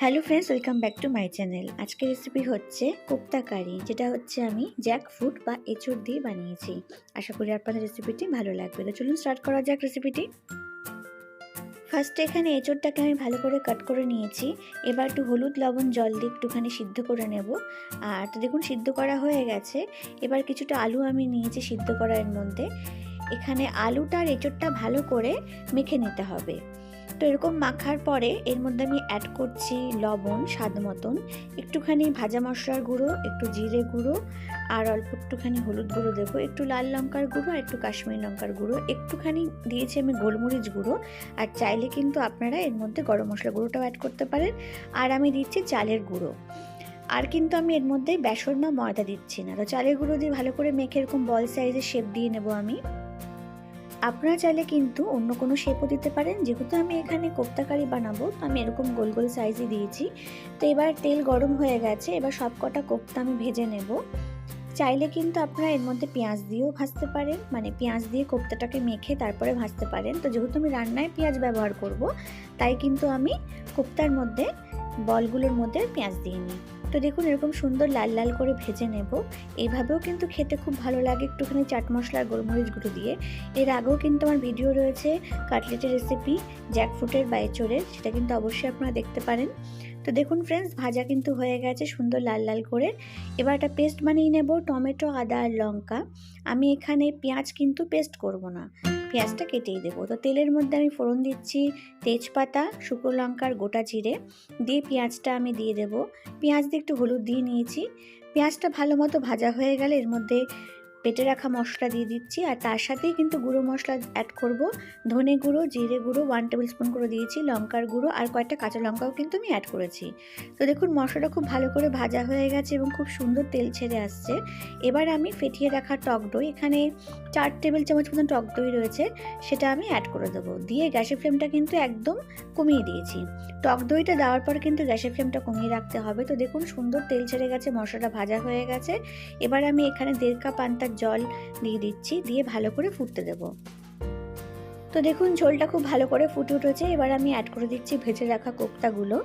Hello friends welcome back to my channel আজকের recipe হচ্ছে কোপ্তা কারি, যেটা হচ্ছে আমি জ্যাক ফুড বা এঁচড় দিয়ে বানিয়েছি। আশা করি আপনাদের রেসিপিটি ভালো লাগবে। তো চলুন স্টার্ট করা যাক রেসিপিটি ফার্স্টে এখানে এঁচড়টাকে আমি ভালো করে কাট করে নিয়েছি। এবার একটু হলুদ লবণ জল দিয়ে একটুখানি সিদ্ধ করে নেব। আর তো দেখুন, সিদ্ধ করা হয়ে গেছে। এবার কিছুটা আলু আমি নিয়েছি সিদ্ধ করার মধ্যে। এখানে আলুটা আর এঁচড়টা ভালো করে মেখে নিতে হবে। তো এরকম মাখার পরে এর মধ্যে আমি অ্যাড করছি লবণ, স্বাদ মতন। একটুখানি ভাজা মশলার গুঁড়ো, একটু জিরে গুঁড়ো, আর অল্প একটুখানি হলুদ গুঁড়ো দেবো। একটু লাল লঙ্কার গুঁড়ো আর একটু কাশ্মীরি লঙ্কার গুঁড়ো। একটুখানি দিয়েছি আমি গোলমরিচ গুঁড়ো। আর চাইলে কিন্তু আপনারা এর মধ্যে গরম মশলা গুঁড়োটাও অ্যাড করতে পারেন। আর আমি দিচ্ছি চালের গুঁড়ো। আর কিন্তু আমি এর মধ্যে বেসন বা ময়দা দিচ্ছি না। তো চালের গুঁড়ো দিয়ে ভালো করে মেখে এরকম বল সাইজের শেপ দিয়ে নেব আমি। আপনারা চাইলে কিন্তু অন্য কোনো শেপও দিতে পারেন। যেহেতু আমি এখানে কোপ্তাকারি বানাবো, তো আমি এরকম গোল গোল সাইজই দিয়েছি। তো এবার তেল গরম হয়ে গেছে, এবার সব কটা কোপ্তা আমি ভেজে নেব। চাইলে কিন্তু আপনারা এর মধ্যে পেঁয়াজ দিয়েও ভাজতে পারেন মানে পেঁয়াজ দিয়ে কোপ্তাটাকে মেখে তারপরে ভাজতে পারেন। তো যেহেতু আমি রান্নায় পেঁয়াজ ব্যবহার করব, তাই কিন্তু আমি কোপ্তার মধ্যে, বলগুলোর মধ্যে পেঁয়াজ দিয়ে নিই। তো দেখুন, এরকম সুন্দর লাল লাল করে ভেজে নেব। এইভাবেও কিন্তু খেতে খুব ভালো লাগে একটুখানি চাট মশলা গোলমরিচ গুঁড়ো দিয়ে। এর আগেও কিন্তু আমার ভিডিও রয়েছে কাটলেটের রেসিপি জ্যাকফ্রুটের বাইচোরের সেটা কিন্তু অবশ্যই আপনারা দেখতে পারেন। তো দেখুন ফ্রেন্ডস ভাজা কিন্তু হয়ে গেছে সুন্দর লাল লাল করে। এবার একটা পেস্ট বানিয়ে নেব, টমেটো, আদা আর লঙ্কা। আমি এখানে পেঁয়াজ কিন্তু পেস্ট করব না। পেঁয়াজটা কেটেই দেবো। তো তেলের মধ্যে আমি ফোড়ন দিচ্ছি তেজপাতা, শুকনো লঙ্কার গোটা জিরে। দিয়ে পেঁয়াজটা আমি দিয়ে দেবো। পেঁয়াজ দিয়ে একটু হলুদ দিয়ে নিয়েছি। পেঁয়াজটা ভালো মতো ভাজা হয়ে গেলে এর মধ্যে পেটে রাখা মশলা দিয়ে দিচ্ছি আর তার সাথেই কিন্তু গুঁড়ো মশলা অ্যাড করব। ধনে গুঁড়ো, জিরে গুঁড়ো ওয়ান টেবিল স্পুন করে দিয়েছি, লঙ্কার গুঁড়ো আর কয়েকটা কাঁচা লঙ্কাও কিন্তু আমি অ্যাড করেছি। তো দেখুন, মশলাটা খুব ভালো করে ভাজা হয়ে গেছে এবং খুব সুন্দর তেল ছেড়ে আসছে। এবার আমি ফেটিয়ে রাখা টক দই, এখানে চার টেবিল চামচ মতন টক দই রয়েছে, সেটা আমি অ্যাড করে দেবো। দিয়ে গ্যাসের ফ্লেমটা কিন্তু একদম কমিয়ে দিয়েছি। টক দইটা দেওয়ার পর কিন্তু গ্যাসের ফ্লেমটা কমিয়ে রাখতে হবে। তো দেখুন, সুন্দর তেল ছেড়ে গেছে, মশলাটা ভাজা হয়ে গেছে। এবার আমি এখানে দেড় কাপ পান্তার জল দিয়ে দিচ্ছি, দিয়ে ভালো করে ফুটতে দেব। তো দেখুন, ঝোলটা খুব ভালো করে ফুটে উঠেছে। এবার আমি অ্যাড করে দিচ্ছি ভেজে রাখা কোপ্তাগুলো।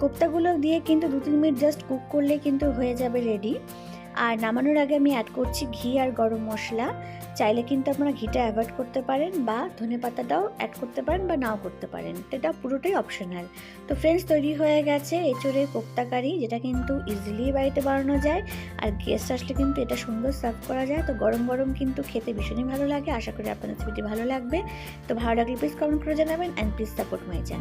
কোপ্তাগুলো দিয়ে কিন্তু দু তিন মিনিট জাস্ট কুক করলে কিন্তু হয়ে যাবে রেডি আর নামানোর আগে আমি অ্যাড করছি ঘি আর গরম মশলা। চাইলে কিন্তু আপনারা ঘিটা অ্যাভয়েড করতে পারেন বা ধনে পাতাটাও অ্যাড করতে পারেন বা নাও করতে পারেন। এটা পুরোটাই অপশনাল তো ফ্রেন্ডস তৈরি হয়ে গেছে এঁচড়ের কোপ্তাকারি যেটা কিন্তু ইজিলি বাড়িতে বানানো যায়। আর গেস্ট আসলে কিন্তু এটা সুন্দর সার্ভ করা যায়। তো গরম গরম কিন্তু খেতে ভীষণই ভালো লাগে। আশা করি আপনাদের রেসিপিটি ভালো লাগবে। তো ভালো লাগলে প্লিজ কমেন্ট করে জানাবেন and please support my channel